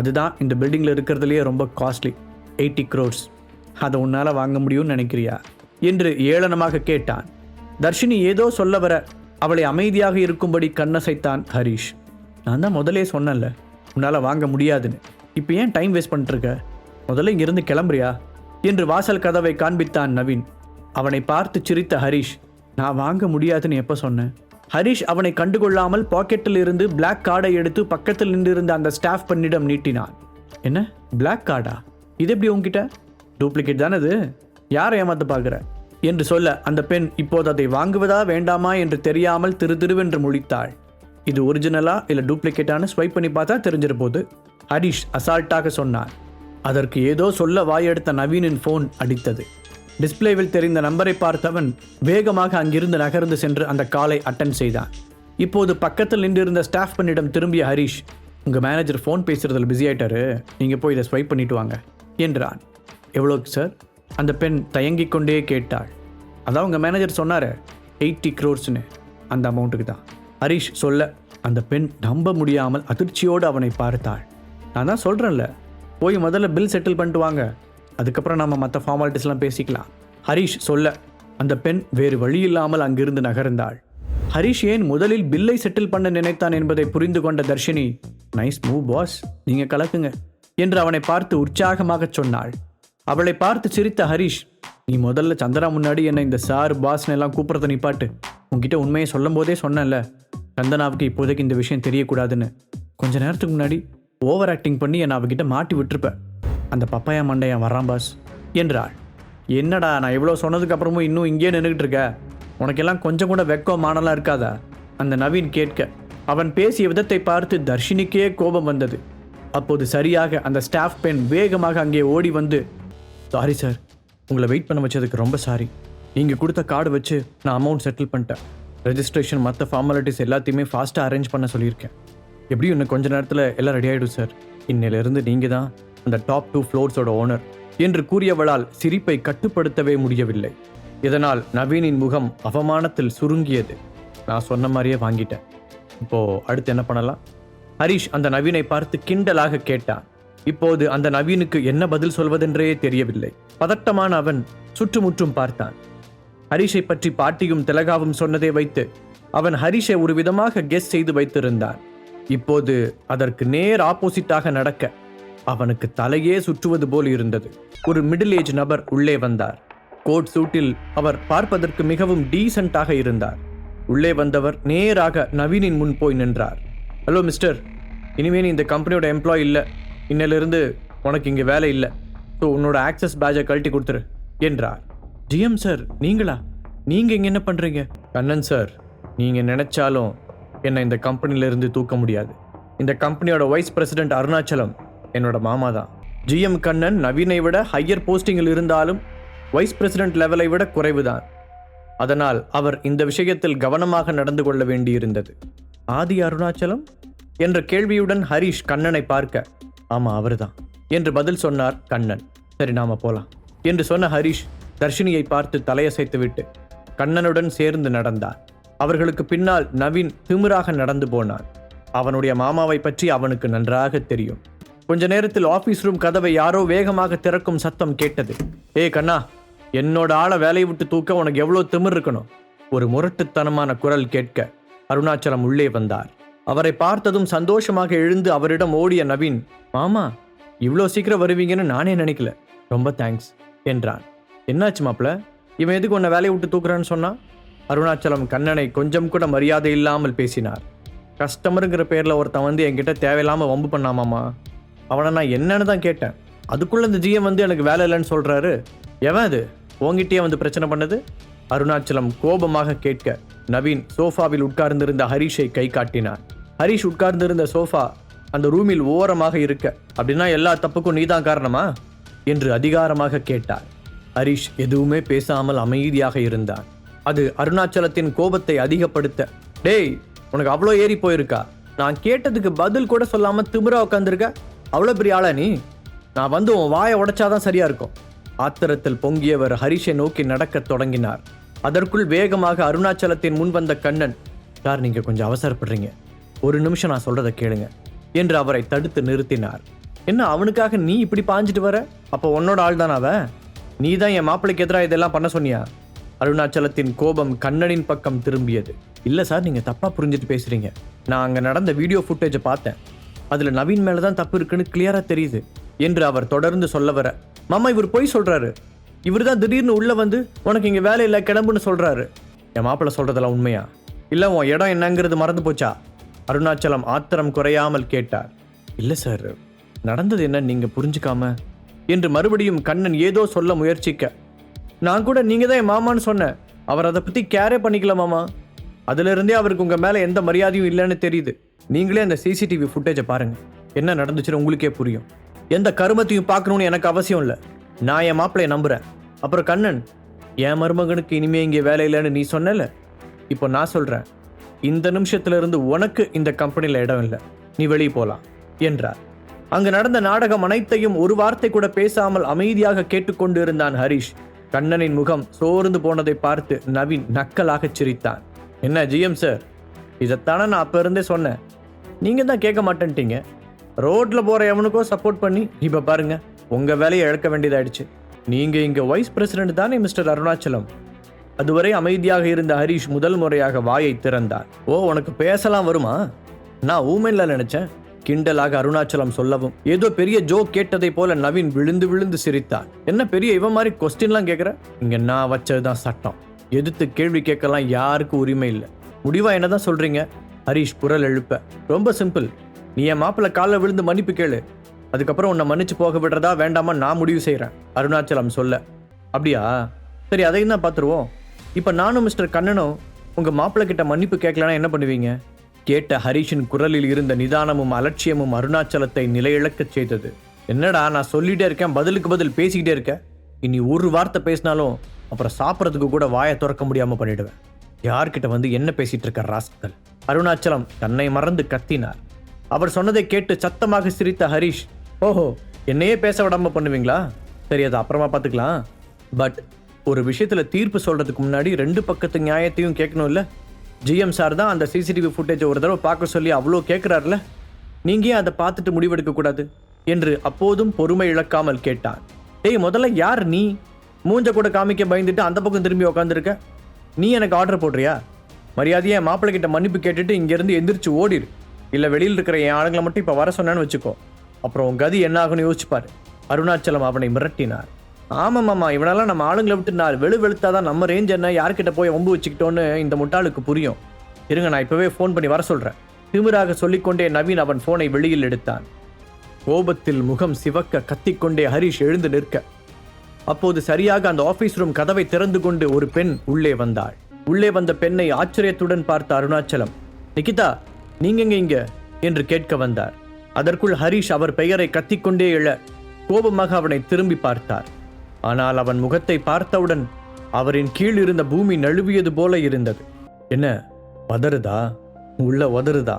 அதுதான் இந்த பில்டிங்கில் இருக்கிறதுலையே ரொம்ப காஸ்ட்லி எயிட்டி க்ரோர்ஸ் அதை உன்னால் வாங்க முடியும்னு நினைக்கிறியா? என்று ஏளனமாக கேட்டான். தர்ஷினி ஏதோ சொல்ல வர அவளை அமைதியாக இருக்கும்படி கண்ணசைத்தான் ஹரிஷ். நான் தான் முதலே சொன்னேன்ல உன்னால் வாங்க முடியாதுன்னு. இப்போ ஏன் டைம் வேஸ்ட் பண்ணிட்டுருக்க? முதல்ல இங்கிருந்து கிளம்புறியா? என்று வாசல் கதவை காண்பித்தான் நவீன். அவனை பார்த்து சிரித்த ஹரிஷ் நான் வாங்க முடியாதுன்னு எப்போ சொன்னேன்? ஹரிஷ் அவனை கண்டுகொள்ளாமல் பாக்கெட்டில் இருந்து பிளாக் கார்டை எடுத்து பக்கத்தில் நின்றிருந்த அந்த ஸ்டாஃப் பண்ணிடம் நீட்டினான் என்ன? பிளாக் கார்டா இது எப்படி உங்ககிட்ட டூப்ளிகேட் தானே இது? யாரை ஏமாத்த பார்க்குற? என்று சொல்ல அந்த பெண் இப்போது அதை வாங்குவதா வேண்டாமா என்று தெரியாமல் திரு திருவென்று முழித்தாள். இது ஒரிஜினலா இல்லை டூப்ளிகேட்டான ஸ்வைப் பண்ணி பார்த்தா தெரிஞ்சிட போது? ஹரிஷ் அசால்ட்டாக சொன்னான் அதற்கு ஏதோ சொல்ல வாயெடுத்த நவீனின் ஃபோன் அடித்தது. டிஸ்ப்ளேவில் தெரிந்த நம்பரை பார்த்தவன் வேகமாக அங்கிருந்து நகர்ந்து சென்று அந்த காலை அட்டன் செய்தான். இப்போது பக்கத்தில் நின்றிருந்த ஸ்டாஃப் பண்ணிடம் திரும்பிய ஹரிஷ் உங்கள் மேனேஜர் ஃபோன் பேசுகிறதில் பிஸி ஆயிட்டாரு. நீங்கள் போய் இதை ஸ்வைப் பண்ணிட்டு வாங்க என்றான். எவ்வளோக்கு சார் அந்த பெண் தயங்கிக் கொண்டே கேட்டாள். அதான் உங்கள் மேனேஜர் சொன்னார் எயிட்டி க்ரோர்ஸ்னு அந்த அமௌண்ட்டுக்கு தான். ஹரிஷ் சொல்ல அந்த பெண் நம்ப முடியாமல் அதிர்ச்சியோடு அவனை பார்த்தாள். நான் தான் சொல்கிறேன்ல போய் முதல்ல பில் செட்டில் பண்ணிட்டு வாங்க. அதுக்கப்புறம் நம்ம மற்ற ஃபார்மாலிட்டிஸ்லாம் பேசிக்கலாம். ஹரிஷ் சொல்ல அந்த பெண் வேறு வழி இல்லாமல் அங்கிருந்து நகர்ந்தாள். ஹரிஷ் ஏன் முதலில் பில்லை செட்டில் பண்ண நினைத்தான் என்பதை புரிந்து கொண்ட தர்ஷினி நைஸ் மூவ் பாஸ் நீங்க கலக்குங்க என்று அவனை பார்த்து உற்சாகமாகச் சொன்னாள். அவளை பார்த்து சிரித்த ஹரிஷ் நீ முதல்ல சந்திரா முன்னாடி என்னை இந்த சார் பாஸ்னு எல்லாம் கூப்பிட்றத நிப்பாட்டு உன்கிட்ட உண்மையை சொல்லும் போதே சொன்னேன்ல. சந்தனாவுக்கு இப்போதைக்கு இந்த விஷயம் தெரியக்கூடாதுன்னு. கொஞ்ச நேரத்துக்கு முன்னாடி ஓவர் ஆக்டிங் பண்ணி என்னை அவகிட்ட மாட்டி விட்டுருப்பேன் அந்த பப்பாயா மண்டையன் வரான் பாஸ் என்றாள். என்னடா நான் இவ்வளோ சொன்னதுக்கப்புறமும் இன்னும் இங்கேயே நின்றுக்கிட்டு இருக்க? உனக்கெல்லாம் கொஞ்சம் கூட வெக்கம் மானலாம் இருக்காதா? அந்த நவீன் கேட்க. அவன் பேசிய விதத்தை பார்த்து தர்ஷினிக்கே கோபம் வந்தது. அப்போது சரியாக அந்த ஸ்டாஃப் பெண் வேகமாக அங்கே ஓடி வந்து சாரி சார் உங்களை வெயிட் பண்ண வச்சதுக்கு ரொம்ப சாரி நீங்கள் கொடுத்த கார்டு வச்சு நான் அமௌண்ட் செட்டில் பண்ணிட்டேன். ரெஜிஸ்ட்ரேஷன் மற்ற ஃபார்மாலிட்டிஸ் எல்லாத்தையுமே ஃபாஸ்ட்டாக அரேஞ்ச் பண்ண சொல்லியிருக்கேன். எப்படியும் இன்னும் கொஞ்ச நேரத்தில் எல்லாம் ரெடி ஆகிடும் சார் இன்னிலிருந்து நீங்கள் தான் அந்த டாப் டூ ஃப்ளோர்ஸோட ஓனர் என்று கூறியவளால் சிரிப்பை கட்டுப்படுத்தவே முடியவில்லை. இதனால் நவீனின் முகம் அவமானத்தில் சுருங்கியது. நான் சொன்ன மாதிரியே வாங்கிட்டேன். இப்போ அடுத்து என்ன பண்ணலாம்? ஹரிஷ் அந்த நவீனை பார்த்து கிண்டலாக கேட்டான். இப்போது அந்த நவீனுக்கு என்ன பதில் சொல்வதென்றே தெரியவில்லை. பதட்டமான அவன் சுற்றுமுற்றும் பார்த்தான். ஹரிஷை பற்றி பாட்டியும் திலகாவும் சொன்னதை வைத்து அவன் ஹரிஷை ஒரு விதமாக கெஸ் செய்து வைத்திருந்தான். இப்போது அதற்கு நேர் ஆப்போசிட்டாக நடக்க அவனுக்கு தலையே சுற்றுவது போல் இருந்தது. ஒரு மிடில் ஏஜ் நபர் உள்ளே வந்தார். கோட் சூட்டில் அவர் பார்ப்பதற்கு மிகவும் டீசென்ட்டாக இருந்தார். உள்ளே வந்தவர் நேராக நவீனின் முன் போய் நின்றார். ஹலோ மிஸ்டர் இனிமே நீ இந்த கம்பெனியோட எம்ப்ளாய் இல்லை. இன்னிலிருந்து உனக்கு இங்கே வேலை இல்லை. ஸோ உன்னோட ஆக்சஸ் பேஜை கழட்டி கொடுத்துரு என்றார். ஜிஎம் சார் நீங்களா? நீங்கள் இங்கே என்ன பண்ணுறீங்க கண்ணன் சார் நீங்கள் நினைச்சாலும் என்னை இந்த கம்பெனியிலிருந்து தூக்க முடியாது. இந்த கம்பெனியோட வைஸ் பிரசிடென்ட் அருணாச்சலம் என்னோட மாமா தான். ஜிஎம் கண்ணன் நவீனை விட ஹையர் போஸ்டிங்கில் இருந்தாலும் வைஸ் பிரசிடென்ட் லெவலை விட குறைவுதான். அதனால் அவர் இந்த விஷயத்தில் கவனமாக நடந்து கொள்ள வேண்டியிருந்தது. ஆதி அருணாச்சலம்? என்ற கேள்வியுடன் ஹரிஷ் கண்ணனை பார்க்க ஆமாம் அவர்தான். என்று பதில் சொன்னார் கண்ணன். சரி நாம போலாம். என்று சொன்ன ஹரிஷ் தர்ஷினியை பார்த்து தலையசைத்துவிட்டு கண்ணனுடன் சேர்ந்து நடந்தார். அவர்களுக்கு பின்னால் நவீன் திமிராக நடந்து போனான். அவனுடைய மாமாவை பற்றி அவனுக்கு நன்றாக தெரியும். கொஞ்ச நேரத்தில் ஆபீஸ் ரூம் கதவை யாரோ வேகமாக திறக்கும் சத்தம் கேட்டது. ஏய் கண்ணா என்னோட ஆளை வேலையை விட்டு தூக்க உனக்கு எவ்வளோ திமிர் இருக்கணும்? ஒரு முரட்டுத்தனமான குரல் கேட்க அருணாச்சலம் உள்ளே வந்தார். அவரை பார்த்ததும் சந்தோஷமாக எழுந்து அவரிடம் ஓடிய நவீன் மாமா இவ்வளோ சீக்கிரம் வருவீங்கன்னு நானே நினைக்கல. ரொம்ப தேங்க்ஸ் என்றான். என்னாச்சு மாப்பிள? இவன் எதுக்கு உன்னை வேலையை விட்டு தூக்குறான்னு சொன்னா? அருணாச்சலம் கண்ணனை கொஞ்சம் கூட மரியாதை இல்லாமல் பேசினார். கஸ்டமருங்கிற பேரில் ஒருத்தன் வந்து என்கிட்ட தேவையில்லாமல் வம்பு பண்ணாமாமா அவனை நான் என்னன்னு தான் கேட்டேன். அதுக்குள்ளே இந்த ஜிஎம் வந்து எனக்கு வேலை இல்லைன்னு சொல்கிறாரு எவன் அது? உங்ககிட்டயே வந்து பிரச்சனை பண்ணது? அருணாச்சலம் கோபமாக கேட்க நவீன் சோஃபாவில் உட்கார்ந்திருந்த ஹரிஷை கை காட்டினார். ஹரிஷ் உட்கார்ந்திருந்த சோஃபா அந்த ரூமில் ஓரமாக இருக்க அப்படின்னா எல்லா தப்புக்கும் நீதான் காரணமா? என்று அதிகாரமாக கேட்டார். ஹரிஷ் எதுவுமே பேசாமல் அமைதியாக இருந்தான் அது அருணாச்சலத்தின் கோபத்தை அதிகப்படுத்த டேய் உனக்கு அவ்வளோ ஏறி போயிருக்கா? நான் கேட்டதுக்கு பதில் கூட சொல்லாமல் திமிரா உட்காந்துருக்க அவ்வளோ பெரிய ஆளா நீ? நான் வந்து உன் வாயை உடைச்சாதான் சரியா இருக்கும். ஆத்திரத்தில் பொங்கியவர் ஹரிஷை நோக்கி நடக்கத் தொடங்கினார். அதற்குள் வேகமாக அருணாச்சலத்தின் முன் வந்த கண்ணன் சார் நீங்கள் கொஞ்சம் அவசரப்படுறீங்க? ஒரு நிமிஷம் நான் சொல்றதை கேளுங்க என்று அவரை தடுத்து நிறுத்தினார். என்ன அவனுக்காக நீ இப்படி பாஞ்சிட்டு வர? அப்போ உன்னோட ஆள் தானே அவன்? நீ தான் என் மாப்பிள்ளைக்கு எதிராக இதெல்லாம் பண்ண சொன்னியா? அருணாச்சலத்தின் கோபம் கண்ணனின் பக்கம் திரும்பியது. இல்லை சார் நீங்கள் தப்பாக புரிஞ்சுட்டு பேசுகிறீங்க நான் அங்கே நடந்த வீடியோ ஃபுட்டேஜை பார்த்தேன். அதில் நவீன் மேலே தான் தப்பு இருக்குன்னு கிளியராக தெரியுது என்று அவர் தொடர்ந்து சொல்ல வர. மாமா இவர் பொய் சொல்கிறாரு இவர் தான் திடீர்னு உள்ளே வந்து உனக்கு இங்கே வேலை இல்லை கிளம்புன்னு சொல்கிறாரு என் மாப்பிள்ளை சொல்கிறதெல்லாம் உண்மையா? இல்லை உன் இடம் என்னங்கிறது மறந்து போச்சா? அருணாச்சலம் ஆத்திரம் குறையாமல் கேட்டார். இல்லை சார் நடந்தது என்ன நீங்கள் புரிஞ்சுக்காம? என்று மறுபடியும் கண்ணன் ஏதோ சொல்ல முயற்சிக்க. நான் கூட நீங்கள் தான் என் மாமான்னு சொன்னேன். அவர் அதை பற்றி கேரே பண்ணிக்கல மாமா. அதிலிருந்தே அவருக்கு உங்கள் மேலே எந்த மரியாதையும் இல்லைன்னு தெரியுது. நீங்களே அந்த சிசிடிவி ஃபுட்டேஜை பாருங்க. என்ன நடந்துச்சுன்னு உங்களுக்கே புரியும். எந்த கருமத்தையும் பார்க்கணும்னு எனக்கு அவசியம் இல்லை. நான் என் மாப்பிள்ளைய நம்புகிறேன் அப்புறம் கண்ணன் என் மருமகனுக்கு இனிமே இங்கே வேலை இல்லைன்னு நீ சொன்னல இப்போ நான் சொல்கிறேன் இந்த நிமிஷத்துல இருந்து உனக்கு இந்த கம்பெனியில் இடம் இல்லை. நீ வெளியே போகலாம் என்றார். அங்கு நடந்த நாடகம் அனைத்தையும் ஒரு வார்த்தை கூட பேசாமல் அமைதியாக கேட்டுக்கொண்டு இருந்தான் ஹரிஷ். கண்ணனின் முகம் சோர்ந்து போனதை பார்த்து நவீன் நக்கலாகச் சிரித்தான். என்ன ஜிஎம் சார்? இதைத்தானே நான் அப்போ இருந்தே சொன்னேன். நீங்கள் தான் கேட்க மாட்டேன்ட்டீங்க. ரோட்டில் போகிற எவனுக்கோ சப்போர்ட் பண்ணி இப்போ பாருங்க உங்கள் வேலையை இழக்க வேண்டியதாயிடுச்சு. நீங்கள் இங்கே வைஸ் பிரசிடென்ட் தானே மிஸ்டர் அருணாச்சலம்? அதுவரை அமைதியாக இருந்த ஹரிஷ் முதல் முறையாக வாயை திறந்தார். ஓ உனக்கு பேசலாம் வருமா? நான் ஊமென்ல நினைச்சேன். கிண்டலாக அருணாச்சலம் சொல்லவும் ஏதோ பெரிய ஜோக் கேட்டதை போல நவீன் விழுந்து விழுந்து சிரித்தார். என்ன பெரிய இவன் மாதிரி கொஸ்டின்லாம் கேட்குற இங்க நான் வச்சதுதான் சட்டம். எதிர்த்து கேள்வி கேட்கலாம் யாருக்கு உரிமை இல்லை. முடிவா என்னதான் சொல்றீங்க? ஹரிஷ் குரல் எழுப்ப. ரொம்ப சிம்பிள். நீ என் மாப்பிள்ளை காலில் விழுந்து மன்னிப்பு கேளு. அதுக்கப்புறம் உன்னை மன்னிச்சு போக விடுறதா வேண்டாமா நான் முடிவு செய்கிறேன் அருணாச்சலம் சொல்ல. அப்படியா? சரி அதையும் தான் பார்த்துருவோம். இப்போ நானும் மிஸ்டர் கண்ணனும் உங்கள் மாப்பிள்ளை கிட்ட மன்னிப்பு கேட்கலன்னா என்ன பண்ணுவீங்க? கேட்ட ஹரிஷின் குரலில் இருந்த நிதானமும் அலட்சியமும் அருணாச்சலத்தை நிலையிழக்கச் செய்தது. என்னடா நான் சொல்லிகிட்டே இருக்கேன் பதிலுக்கு பதில் பேசிக்கிட்டே இருக்கேன் இனி ஒரு வார்த்தை பேசினாலும் அப்புறம் சாப்பிட்றதுக்கு கூட வாயை திறக்க முடியாமல் பண்ணிடுவேன். யார்கிட்ட வந்து என்ன பேசிட்டு இருக்க ராஸ்கல்? அருணாச்சலம் தன்னை மறந்து கத்தினார். அவர் சொன்னதை கேட்டு சத்தமாக சிரித்த ஹரிஷ் ஓஹோ என்னையே பேச விடாம பண்ணுவீங்களா? சரி அது அப்புறமா பார்த்துக்கலாம். பட் ஒரு விஷயத்துல தீர்ப்பு சொல்றதுக்கு முன்னாடி ரெண்டு பக்கத்து நியாயத்தையும் கேட்கணும்ல? ஜிஎம் சார் தான் அந்த சிசிடிவி ஃபுட்டேஜை ஒரு தடவை பார்க்க சொல்லி அவ்வளோ கேட்குறாருல நீங்கே அதை பார்த்துட்டு முடிவெடுக்க கூடாது? என்று அப்போதும் பொறுமை இழக்காமல் கேட்டான். டேய் முதல்ல யார் நீ? மூஞ்ச கூட காமிக்க பயந்துட்டு அந்த பக்கம் திரும்பி உக்காந்துருக்க? நீ எனக்கு ஆர்டர் போடுறியா? மரியாதையை என் மாப்பிள்ளை கிட்ட மன்னிப்பு கேட்டுட்டு இங்கேருந்து எந்திரிச்சு ஓடிடு இல்லை வெளியில் இருக்கிற என் ஆளுங்களை மட்டும் இப்போ வர சொன்னேன்னு வச்சுக்கோ. அப்புறம் உன் கதி என்ன ஆகும்னு யோசிச்சுப்பார் அருணாச்சலம் அவனை மிரட்டினார். ஆமாம் மாமா இவனெல்லாம் நம்ம ஆளுங்களை விட்டு நான் வெளு வெளுத்தாதான் நம்ம ரேஞ்ச் என்ன யார்கிட்ட போய் ஒம்பு வச்சுக்கிட்டோன்னு இந்த முட்டாளுக்கு புரியும். இருங்க நான் இப்போவே ஃபோன் பண்ணி வர சொல்கிறேன் திமிராக சொல்லிக்கொண்டே நவீன் அவன் ஃபோனை வெளியில் எடுத்தான். கோபத்தில் முகம் சிவக்க கத்திக்கொண்டே ஹரிஷ் எழுந்து நிற்க. அப்போது சரியாக அந்த ஆபீஸ் ரூம் கதவை திறந்து கொண்டு ஒரு பெண் உள்ளே வந்தாள். உள்ளே வந்த பெண்ணை ஆச்சரியத்துடன் பார்த்த அருணாச்சலம் நிகிதா நீங்க இங்க? என்று கேட்க வந்தார். அதற்குள் ஹரிஷ் அவர் பெயரை கத்திக்கொண்டே எழ கோபமாக அவனை திரும்பி பார்த்தார். ஆனால் அவன் முகத்தை பார்த்தவுடன் அவரின் கீழ் இருந்த பூமி நழுவியது போல இருந்தது. என்ன வதருதா உள்ள வதருதா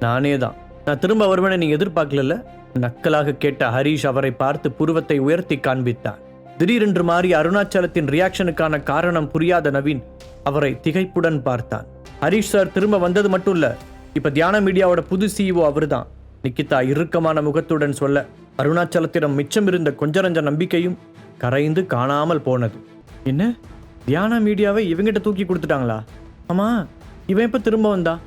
நானே தான். நான் திரும்ப வருவேனை நீ எதிர்பார்க்கல நக்கலாக கேட்ட ஹரிஷ் அவரை பார்த்து புருவத்தை உயர்த்தி காண்பித்தான். திடீரென்று மாறி அருணாச்சலத்தின் ரியாக்ஷனுக்கான காரணம் புரியாத நவீன் அவரை திகைப்புடன் பார்த்தான். ஹரிஷ் சார் திரும்ப வந்தது மட்டும் இல்ல இப்ப தியான மீடியாவோட புது சிஇஓ அவர்தான். நிக்கிதா இறுக்கமான முகத்துடன் சொல்ல அருணாச்சலத்திடம் மிச்சம் இருந்த கொஞ்சரஞ்ச நம்பிக்கையும் கரைந்து காணாமல் போனது. என்ன? தியானா மீடியாவை இவங்கிட்ட தூக்கி கொடுத்துட்டாங்களா? ஆமா இவன் எப்ப திரும்ப வந்தா?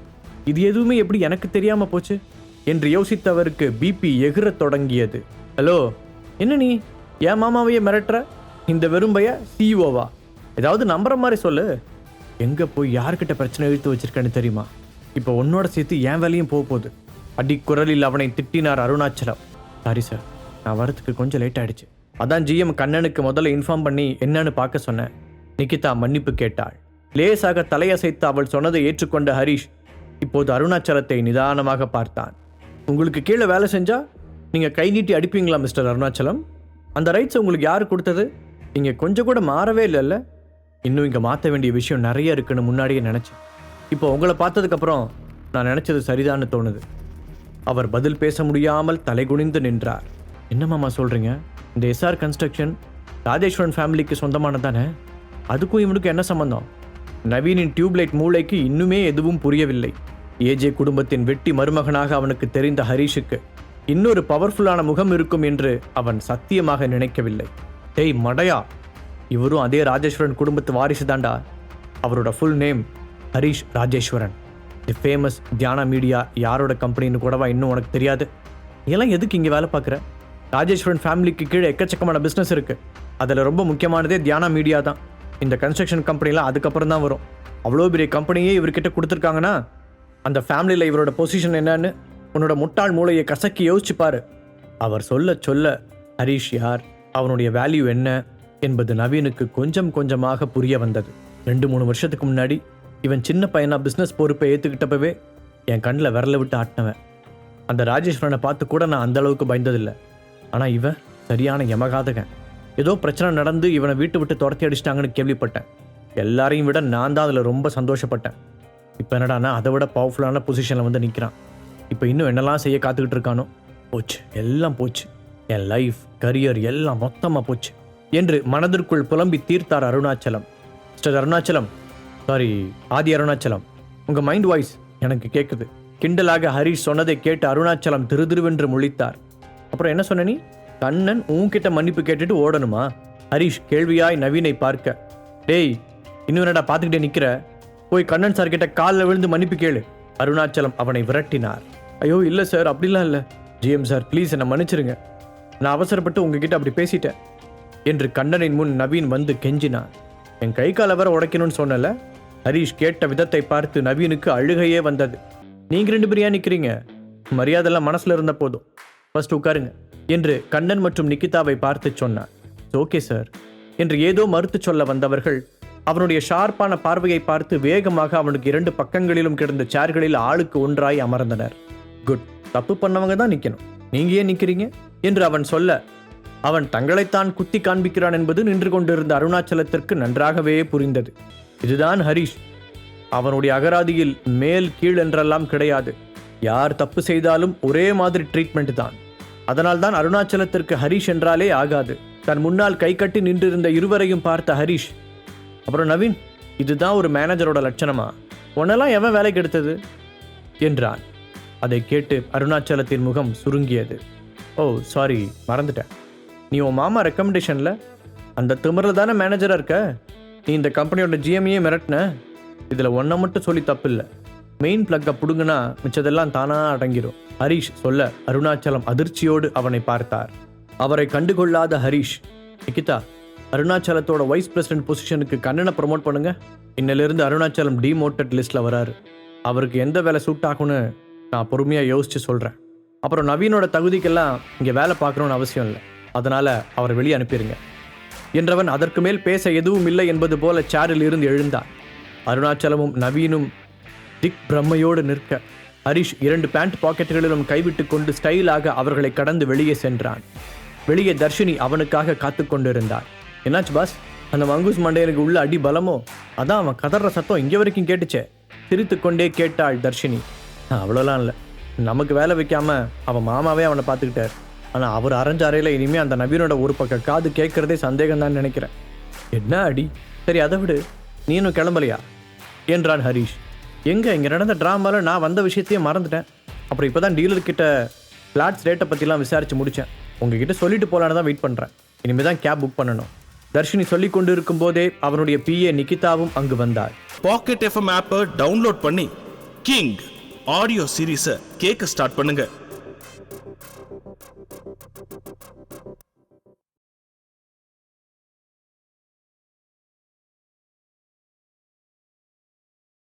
இது எதுவுமே எப்படி எனக்கு தெரியாம போச்சு? என்று யோசித்தவருக்கு பிபி எகிரத் தொடங்கியது. ஹலோ என்ன நீ? என் மாமாவையே மிரட்டுற? இந்த வெறும்பைய சிஇஓவா ஏதாவது நம்புற மாதிரி சொல்லு. எங்கே போய் யார்கிட்ட பிரச்சனை இழுத்து வச்சிருக்கேன்னு தெரியுமா? இப்போ உன்னோட சேர்த்து என் வேலையும் போக போகுது. அடிக்குரலில் அவனை திட்டினார் அருணாச்சலம். சாரி சார் நான் வரதுக்கு கொஞ்சம் லேட் ஆயிடுச்சு. அதான் ஜிஎம் கண்ணனுக்கு முதல்ல இன்ஃபார்ம் பண்ணி என்னன்னு பார்க்க சொன்னேன். நிகிதா மன்னிப்பு கேட்டாள். லேசாக தலையசைத்து அவள் சொன்னதை ஏற்றுக்கொண்ட ஹரிஷ் இப்போது அருணாச்சலத்தை நிதானமாக பார்த்தான். உங்களுக்கு கீழே வேலை செஞ்சா நீங்கள் கை நீட்டி அடிப்பீங்களா மிஸ்டர் அருணாச்சலம்? அந்த ரைட்ஸ் உங்களுக்கு யார் கொடுத்தது? இங்கே கொஞ்சம் கூட மாறவே இல்லைல்ல? இன்னும் இங்கே மாற்ற வேண்டிய விஷயம் நிறைய இருக்குன்னு முன்னாடியே நினச்சேன். இப்போ உங்களை பார்த்ததுக்கப்புறம் நான் நினச்சது சரிதான்னு தோணுது. அவர் பதில் பேச முடியாமல் தலைகுனிந்து நின்றார். என்னமாம்மா சொல்கிறீங்க இந்த எஸ்ஆர் கன்ஸ்ட்ரக்ஷன் ராஜேஸ்வரன் ஃபேமிலிக்கு சொந்தமானதானே அதுக்கும் இவனுக்கும் என்ன சம்மந்தம் நவீனின் டியூப்லைட் மூளைக்கு இன்னுமே எதுவும் புரியவில்லை. ஏஜே குடும்பத்தின் வெட்டி மருமகனாக அவனுக்கு தெரிந்த ஹரிஷுக்கு இன்னொரு பவர்ஃபுல்லான முகம் இருக்கும் என்று அவன் சத்தியமாக நினைக்கவில்லை. டேய் மடையா! இவரும் அதே ராஜேஸ்வரன் குடும்பத்து வாரிசு தாண்டா. அவரோட full name Harish Rajeswaran. The famous Dhiyana media யாரோட கம்பெனின்னு கூடவா இன்னும் உனக்கு தெரியாது? எல்லாம் எதுக்கு இங்கே வேலை பார்க்குற? ராஜேஸ்வரன் ஃபேமிலிக்கு கீழே எக்கச்சக்கமான பிஸ்னஸ் இருக்குது அதில் ரொம்ப முக்கியமானதே தியானா மீடியா தான். இந்த கன்ஸ்ட்ரக்ஷன் கம்பெனிலாம் அதுக்கப்புறம் தான் வரும். அவ்வளோ பெரிய கம்பெனியே இவர்கிட்ட கொடுத்துருக்காங்கன்னா அந்த ஃபேமிலியில் இவரோட பொசிஷன் என்னன்னு உன்னோட முட்டாள் மூளையை கசக்கி யோசிச்சுப்பாரு அவர் சொல்ல சொல்ல ஹரிஷ் யார் அவனுடைய வேல்யூ என்ன என்பது நவீனுக்கு கொஞ்சம் கொஞ்சமாக புரிய வந்தது. ரெண்டு மூணு வருஷத்துக்கு முன்னாடி இவன் சின்ன பையனா பிஸ்னஸ் பொறுப்பை ஏற்றுக்கிட்டப்பவே என் கண்ணில் விரல விட்டு ஆட்டினவன். அந்த ராஜேஸ்வரனை பார்த்து கூட நான் அந்த அளவுக்கு பயந்ததில்லை. ஆனால் இவன் சரியான யமகாதகன். ஏதோ பிரச்சனை நடந்து இவனை வீட்டு விட்டு துரத்தி அடிச்சிட்டாங்கன்னு கேள்விப்பட்டேன். எல்லாரையும் விட நான் தான் அதில் ரொம்ப சந்தோஷப்பட்டேன். இப்போ என்னடானா அதை விட பவர்ஃபுல்லான பொசிஷனில் வந்து நிற்கிறான் இப்போ இன்னும் என்னெல்லாம் செய்ய காத்துக்கிட்டு இருக்கானோ? போச்சு. எல்லாம் போச்சு. என் லைஃப் கரியர் எல்லாம் மொத்தமாக போச்சு. என்று மனதிற்குள் புலம்பி தீர்த்தார் Arunachalam. Mister Arunachalam sorry Aadhi Arunachalam. உங்கள் மைண்ட் வாய்ஸ் எனக்கு கேட்குது கிண்டலாக ஹரிஷ் சொன்னதை கேட்டு அருணாச்சலம் திருதிருவென்று முழித்தார். அப்புறம் என்ன சொன்ன நீ? கண்ணன் உன்கிட்ட மன்னிப்பு கேட்டுட்டு ஓடணுமா? ஹரிஷ் கேள்வியாய் நவீனை பார்க்க. டேய் இன்னும் என்னடா பார்த்துக்கிட்டே நிற்கிற போய் கண்ணன் சார் கிட்ட காலில் விழுந்து மன்னிப்பு கேளு. அருணாச்சலம் அவனை விரட்டினார். ஐயோ இல்லை சார் அப்படிலாம் இல்லை. ஜிஎம் சார் ப்ளீஸ் என்னை மன்னிச்சிருங்க. நான் அவசரப்பட்டு உங்ககிட்ட அப்படி பேசிட்டேன். என்று கண்ணனின் முன் நவீன் வந்து கெஞ்சினான். என் கை கால வர உடைக்கணும்னு சொன்னல ஹரீஷ் கேட்ட விதத்தை பார்த்து நவீனுக்கு அழுகையே வந்தது. நீங்க ரெண்டு பேரும் ஏன் நிற்கிறீங்க மரியாதைலாம் மனசில் இருந்த போதும். ஃபர்ஸ்ட் உட்காருங்க என்று கண்ணன் மற்றும் நிக்கிதாவை பார்த்து சொன்னான். ஓகே சார் என்று ஏதோ மறுத்து சொல்ல வந்தவர்கள் அவனுடைய ஷார்ப்பான பார்வையை பார்த்து வேகமாக அவனுக்கு இரண்டு பக்கங்களிலும் கிடந்த சேர்களில் ஆளுக்கு ஒன்றாய் அமர்ந்தனர். குட். தப்பு பண்ணவங்க தான் நிற்கணும் நீங்க ஏன் நிற்கிறீங்க என்று அவன் சொல்ல அவன் தங்களைத்தான் குத்தி காண்பிக்கிறான் என்பது நின்று கொண்டிருந்த அருணாச்சலத்திற்கு நன்றாகவே புரிந்தது. இதுதான் ஹரிஷ். அவனுடைய அகராதியில் மேல் கீழ் என்றெல்லாம் கிடையாது. யார் தப்பு செய்தாலும் ஒரே மாதிரி ட்ரீட்மெண்ட் தான். அதனால்தான் அருணாச்சலத்திற்கு ஹரிஷ் என்றாலே ஆகாது. தன் முன்னால் கை கட்டி நின்றிருந்த இருவரையும் பார்த்த ஹரிஷ் அப்புறம் நவீன் இதுதான் ஒரு மேனேஜரோட லட்சணமா? உன்னெல்லாம் எவன் வேலைக்கு எடுத்தது? என்றான். அதை கேட்டு அருணாச்சலத்தின் முகம் சுருங்கியது. ஓ சாரி மறந்துட்டேன். நீ உன் மாமா ரெக்கமெண்டேஷனில் அந்த திமிரில் தானே மேனேஜராக இருக்க? நீ இந்த கம்பெனியோட ஜிஎம்ஏ மிரட்டின? இதில் ஒன்றை மட்டும் சொல்லி தப்பில்லை. மெயின் பிளக்கை பிடுங்கினா மிச்சதெல்லாம் தானாக அடங்கிடும் ஹரீஷ் சொல்ல அருணாச்சலம் அதிர்ச்சியோடு அவனை பார்த்தார். அவரை கண்டுகொள்ளாத ஹரீஷ் நிகிதா அருணாச்சலத்தோட வைஸ் பிரசிடென்ட் பொசிஷனுக்கு கண்ணனை ப்ரமோட் பண்ணுங்க. இன்னிலிருந்து அருணாச்சலம் டிமோட்டட் லிஸ்ட்டில் வராரு. அவருக்கு எந்த வேலை சூட் ஆகும்னு நான் பொறுமையாக யோசித்து சொல்கிறேன் அப்புறம் நவீனோட தகுதிக்கெல்லாம் இங்கே வேலை பார்க்கணும்னு அவசியம் இல்லை. அதனால் அவரை வெளியே அனுப்பிடுங்க என்றவன் அதற்கு மேல் பேச எதுவும் இல்லை என்பது போல சேரில் இருந்து எழுந்தான். அருணாச்சலமும் நவீனும் திக் பிரம்மையோடு நிற்க ஹரிஷ் இரண்டு பேண்ட் பாக்கெட்டுகளிலும் கைவிட்டு கொண்டு ஸ்டைலாக அவர்களை கடந்து வெளியே சென்றான். வெளியே தர்ஷினி அவனுக்காக காத்து கொண்டிருந்தார் என்னாச்சு பாஸ் அந்த மங்கூஸ் மண்டையனுக்கு உள்ள அடி பலமோ? அதான் அவன் கதற சத்தம் இங்கே வரைக்கும் கேட்டுச்சே சிரித்து கொண்டே கேட்டாள் தர்ஷினி. அவ்வளோலாம் இல்லை. நமக்கு வேலை வைக்காம அவன் மாமாவே அவனை பார்த்துக்கிட்டார். ஆனால் அவர் அரைஞ்ச அறையில் இனிமே அந்த நவீனோட ஒரு பக்கம் காது கேட்குறதே சந்தேகம் தான் நினைக்கிறேன். என்ன அடி? சரி அதை விடு. நீனும் கிளம்பலையா? என்றான் ஹரீஷ். எங்கே? இங்கே நடந்த ட்ராமாவில் நான் வந்த விஷயத்தையே மறந்துட்டேன். அப்புறம் இப்போ தான் டீலர்கிட்ட ஃப்ளாட்ஸ் ரேட்டை பற்றிலாம் விசாரித்து முடித்தேன் உங்ககிட்ட சொல்லிட்டு போகலான்னு தான் வெயிட் பண்ணுறேன் இனிமேல் தான் கேப் புக் பண்ணணும். தர்ஷினி சொல்லி கொண்டு இருக்கும் போதே அவனுடைய பிஏ நிகிதாவும் அங்கு வந்தார் பாக்கெட் எஃப்எம் ஆப்பை டவுன்லோட் பண்ணி கிங் ஆடியோ சீரீஸை கேட்க ஸ்டார்ட் பண்ணுங்க.